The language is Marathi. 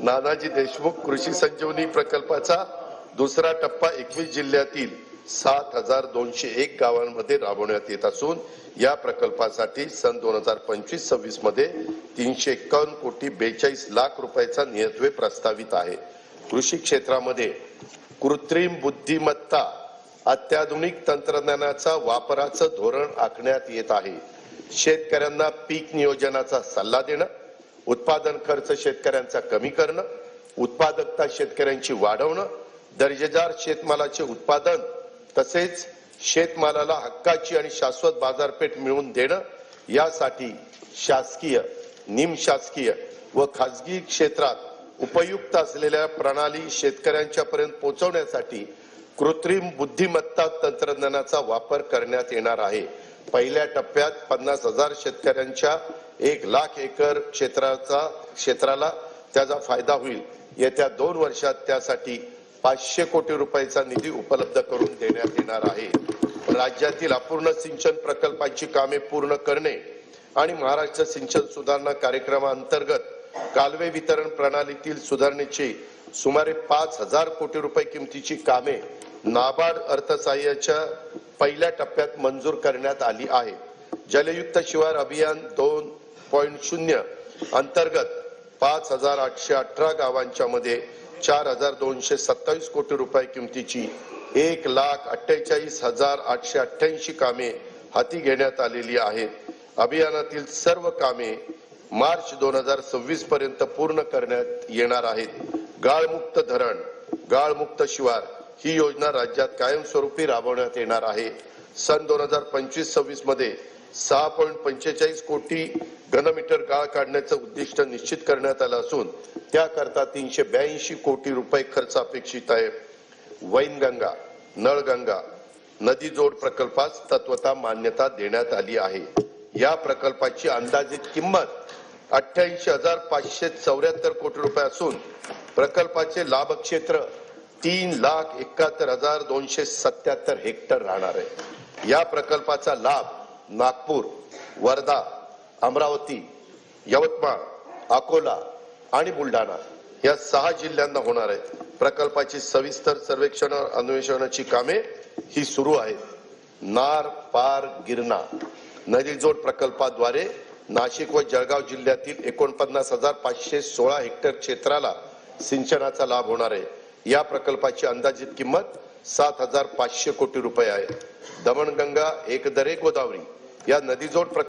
नानाजी देशमुख कृषी संजीवनी प्रकल्पाचा दुसरा टप्पा एकवीस जिल्ह्यातील सात हजार दोनशे एक गावांमध्ये राबवण्यात येत असून या प्रकल्पासाठी सन दोन हजार पंचवीस सव्वीसमध्ये तीनशे एकावन्न कोटी बेचाळीस लाख रुपयाचा नियत्वे प्रस्तावित आहे. कृषी क्षेत्रामध्ये कृत्रिम बुद्धिमत्ता अत्याधुनिक तंत्रज्ञानाचा वापराचं धोरण आखण्यात येत आहे. शेतकऱ्यांना पीक नियोजनाचा सल्ला देणं उत्पादन खर्च शेतकऱ्यांचा कमी करणं उत्पादकता शेतकऱ्यांची वाढवणं दर्जेदार शेतमालाचे उत्पादन तसेच शेतमालाला हक्काची आणि शाश्वत बाजारपेठ मिळवून देणं यासाठी शासकीय निमशासकीय व खाजगी क्षेत्रात उपयुक्त असलेल्या प्रणाली शेतकऱ्यांच्या पर्यंत पोहोचवण्यासाठी कृत्रिम बुद्धिमत्ता तंत्रज्ञानाचा वापर करण्यात येणार आहे. पहिल्या टप्प्यात पन्नास हजार शेतकऱ्यांच्या एक लाख एकर क्षेत्राचा क्षेत्राला त्याचा फायदा होईल. येत्या दोन वर्षात त्यासाठी पाचशे कोटी रुपयाचा निधी उपलब्ध करून देण्यात येणार आहे. राज्यातील अपूर्ण सिंचन प्रकल्पांची कामे पूर्ण करणे आणि महाराष्ट्र सिंचन सुधारणा कार्यक्रमाअंतर्गत कालवे वितरण प्रणालीतील सुधारणेची सुमारे पाच हजार कोटी रुपये किमतीची कामे नाबार्ड अर्थसहाय्याच्या पहिल्या टप्प्यात मंजूर करण्यात आली आहे जलयुक्त शिवार अभियान दोन पॉईंट शून्य अंतर्गत पाच हजार आठशे अठरा गावांच्या मध्ये चार हजार दोनशे सत्तावीस कोटी रुपये किमतीची एक लाख अठ्ठेचाळीस हजार आठशे अठ्ठ्याऐंशी कामे हाती घेण्यात आलेली आहेत. अभियानातील सर्व कामे मार्च दोन हजार सव्वीस पर्यंत पूर्ण करण्यात येणार आहेत. गाळमुक्त धरण गाळमुक्त शिवार ही योजना राज्यात कायमस्वरूपी राबवण्यात येणार आहे. सन दोन हजार पंचवीस सव्वीसमध्ये सहा पॉईंट पंचेचाळीस कोटी घनमीटर गाळ काढण्याचं उद्दिष्ट निश्चित करण्यात आलं असून त्याकरता तीनशे ब्याऐंशी कोटी रुपये खर्च अपेक्षित आहे. वैनगंगा नळगंगा नदी जोड प्रकल्पास तत्वता मान्यता देण्यात आली आहे. या प्रकल्पाची अंदाजित किंमत अठ्ठ्याऐंशी हजार पाचशे चौऱ्याहत्तर कोटी रुपये असून प्रकल्पाचे लाभक्षेत्र तीन लाख एकाहत्तर हजार दोनशे सत्याहत्तर हेक्टर राहणार आहे. या प्रकल्पाचा लाभ नागपूर वर्धा अमरावती यवतमाळ अकोला आणि बुलढाणा या सहा जिल्ह्यांना होणार आहे प्रकल्पाची सविस्तर सर्वेक्षण अन्वेषणाची कामे ही सुरू आहेत. नार पार गिरणा नदीजोड प्रकल्पाद्वारे नाशिक व जळगाव जिल्ह्यातील एकोणपन्नास हजार पाचशे सोळा हेक्टर क्षेत्राला सिंचनाचा लाभ होणार आहे. या प्रकल्पाची अंदाजित किंमत सात हजार पाचशे कोटी रुपये आहे. दमणगंगा एकदरे गोदावरी या नदीजोड प्रकल्प